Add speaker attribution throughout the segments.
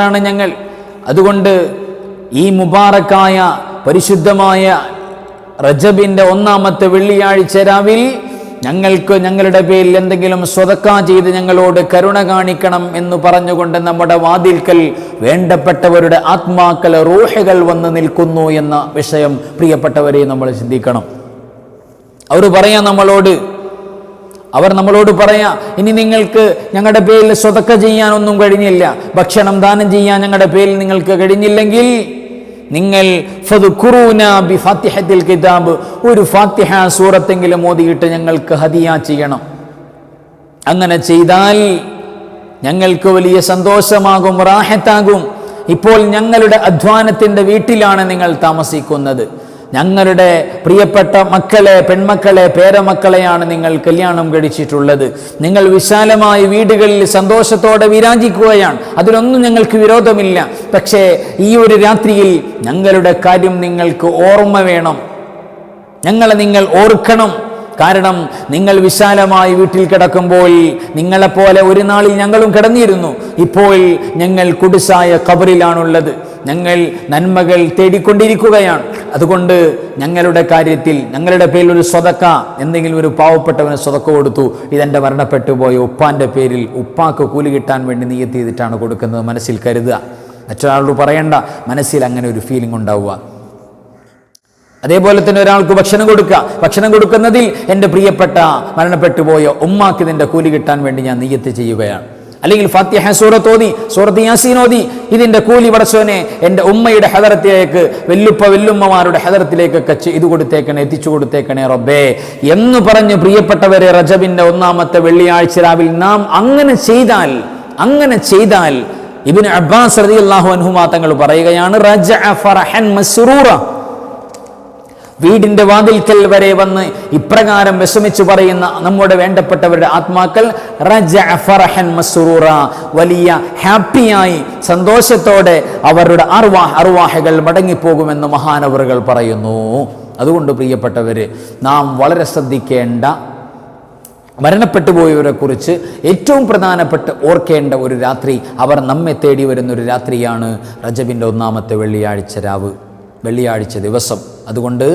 Speaker 1: ാണ് ഞങ്ങൾ. അതുകൊണ്ട് ഈ മുബാറക്കായ പരിശുദ്ധമായ റജബിന്റെ ഒന്നാമത്തെ വെള്ളിയാഴ്ച രാവിൽ ഞങ്ങൾക്ക് ഞങ്ങളുടെ പേരിൽ എന്തെങ്കിലും സ്വതക്ക ചെയ്ത് ഞങ്ങളോട് കരുണ കാണിക്കണം എന്ന് പറഞ്ഞുകൊണ്ട് നമ്മുടെ വാതിൽക്കൽ വേണ്ടപ്പെട്ടവരുടെ ആത്മാക്കൾ റൂഹകൾ വന്ന് നിൽക്കുന്നു എന്ന വിഷയം പ്രിയപ്പെട്ടവരെ നമ്മൾ ചിന്തിക്കണം. അവർ പറയാം നമ്മളോട് അവർ നമ്മളോട് പറയാ ഇനി നിങ്ങൾക്ക് ഞങ്ങളുടെ പേരിൽ സ്വതക്ക ചെയ്യാനൊന്നും കഴിഞ്ഞില്ല. ഭക്ഷണം ദാനം ചെയ്യാൻ ഞങ്ങളുടെ പേരിൽ നിങ്ങൾക്ക് കഴിഞ്ഞില്ലെങ്കിൽ നിങ്ങൾ കിതാബ് ഒരു ഫാത്തിഹ സൂറത്തെങ്കിലും ഓതിയിട്ട് ഞങ്ങൾക്ക് ഹദിയ ചെയ്യണം. അങ്ങനെ ചെയ്താൽ ഞങ്ങൾക്ക് വലിയ സന്തോഷമാകും റാഹത്താകും. ഇപ്പോൾ ഞങ്ങളുടെ അധ്വാനത്തിന്റെ വീട്ടിലാണ് നിങ്ങൾ താമസിക്കുന്നത്. ഞങ്ങളുടെ പ്രിയപ്പെട്ട മക്കളെ പെൺമക്കളെ പേരമക്കളെയാണ് നിങ്ങൾ കല്യാണം കഴിച്ചിട്ടുള്ളത്. നിങ്ങൾ വിശാലമായി വീടുകളിൽ സന്തോഷത്തോടെ വിരാജിക്കുകയാണ്. അതിലൊന്നും ഞങ്ങൾക്ക് വിരോധമില്ല. പക്ഷേ ഈ ഒരു രാത്രിയിൽ ഞങ്ങളുടെ കാര്യം നിങ്ങൾക്ക് ഓർമ്മ വേണം. ഞങ്ങളെ നിങ്ങൾ ഓർക്കണം. കാരണം നിങ്ങൾ വിശാലമായി വീട്ടിൽ കിടക്കുമ്പോൾ നിങ്ങളെപ്പോലെ ഒരു നാളിൽ ഞങ്ങളും കിടന്നിരുന്നു. ഇപ്പോൾ ഞങ്ങൾ കുടിസായ കബറിലാണുള്ളത് ഞങ്ങൾ നന്മകൾ തേടിക്കൊണ്ടിരിക്കുകയാണ്. അതുകൊണ്ട് ഞങ്ങളുടെ കാര്യത്തിൽ ഞങ്ങളുടെ പേരിൽ ഒരു സ്വതക്ക എന്തെങ്കിലും ഒരു പാവപ്പെട്ടവന് സ്വതക്ക കൊടുത്തു. ഇതെന്റെ മരണപ്പെട്ടു പോയ ഉപ്പാന്റെ പേരിൽ ഉപ്പാക്ക് കൂലി കിട്ടാൻ വേണ്ടി നീയത്ത് ചെയ്തിട്ടാണ് കൊടുക്കുന്നത്. മനസ്സിൽ കരുതുക. മറ്റൊരാളോട് പറയണ്ട. മനസ്സിൽ അങ്ങനെ ഒരു ഫീലിംഗ് ഉണ്ടാവുക. അതേപോലെ തന്നെ ഒരാൾക്ക് ഭക്ഷണം കൊടുക്കുക. ഭക്ഷണം കൊടുക്കുന്നതിൽ എന്റെ പ്രിയപ്പെട്ട മരണപ്പെട്ടു പോയ ഉമ്മാക്ക് ഇതിന്റെ കൂലി കിട്ടാൻ വേണ്ടി ഞാൻ നീയത്ത് ചെയ്യുകയാണ്. അല്ലെങ്കിൽ ഫാത്തിഹ സൂറത്ത് ഓതി സൂറത്ത് യാസീൻ ഓതി. ഇതിന്റെ കൂലി പടച്ചോനെ എന്റെ ഉമ്മയുടെ ഹദറത്തിലേക്ക് വെല്ലുപ്പ വെല്ലുമ്മമാരുടെ ഹദറത്തിലേക്കൊക്കെ ചെയ്തു കൊടുത്തേക്കണേ എത്തിച്ചു കൊടുത്തേക്കണേ റബ്ബേ. എന്ന് പറഞ്ഞ് പ്രിയപ്പെട്ടവരെ റജബിന്റെ ഒന്നാമത്തെ വെള്ളിയാഴ്ച രാവിൽ നാം അങ്ങനെ ചെയ്താൽ അങ്ങനെ ചെയ്താൽ ഇബിൻ അബ്ബാസ് റളിയല്ലാഹു അൻഹുമാ തങ്ങൾ പറയുകയാണ് റജഅ ഫറഹൻ മസ്റൂറ. വീടിന്റെ വാതിൽക്കൽ വരെ വന്ന് ഇപ്രകാരം വിഷമിച്ചു പറയുന്ന നമ്മുടെ വേണ്ടപ്പെട്ടവരുടെ ആത്മാക്കൾ റജ ഫറഹൻ മസ്റൂറ വലിയ ഹാപ്പിയായി സന്തോഷത്തോടെ അവരുടെ അർവാ അർവാഹകൾ മടങ്ങിപ്പോകുമെന്ന് മഹാനവറുകൾ പറയുന്നു. അതുകൊണ്ട് പ്രിയപ്പെട്ടവര് നാം വളരെ ശ്രദ്ധിക്കേണ്ട മരണപ്പെട്ടു പോയവരെ കുറിച്ച് ഏറ്റവും പ്രധാനപ്പെട്ട് ഓർക്കേണ്ട ഒരു രാത്രി അവർ നമ്മെ തേടി വരുന്ന ഒരു രാത്രിയാണ് റജബിന്റെ ഒന്നാമത്തെ വെള്ളിയാഴ്ച രാവ് വെള്ളിയാഴ്ച ദിവസം. അതുകൊണ്ട്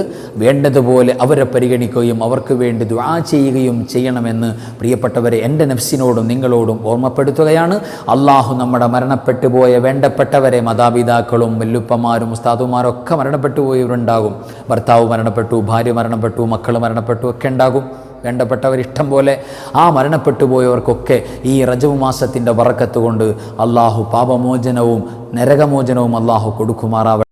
Speaker 1: വേണ്ടതുപോലെ അവരെ പരിഗണിക്കുകയും അവർക്ക് വേണ്ടി ദുആ ചെയ്യുകയും ചെയ്യണമെന്ന് പ്രിയപ്പെട്ടവരെ എന്റെ നഫ്സിനോടും നിങ്ങളോടും ഓർമ്മപ്പെടുത്തുകയാണ്. അള്ളാഹു നമ്മുടെ മരണപ്പെട്ടു പോയ വേണ്ടപ്പെട്ടവരെ മാതാപിതാക്കളും വല്ലുപ്പന്മാരും ഉസ്താദുമാരൊക്കെ മരണപ്പെട്ടു പോയവരുണ്ടാകും. ഭർത്താവ് മരണപ്പെട്ടു ഭാര്യ മരണപ്പെട്ടു മക്കൾ മരണപ്പെട്ടു ഒക്കെ ഉണ്ടാകും. വേണ്ടപ്പെട്ടവർ ഇഷ്ടം പോലെ ആ മരണപ്പെട്ടു പോയവർക്കൊക്കെ ഈ റജവ് മാസത്തിന്റെ വറക്കത്ത് കൊണ്ട് അള്ളാഹു പാപമോചനവും നരകമോചനവും അള്ളാഹു കൊടുക്കുമാറാവട്ടെ.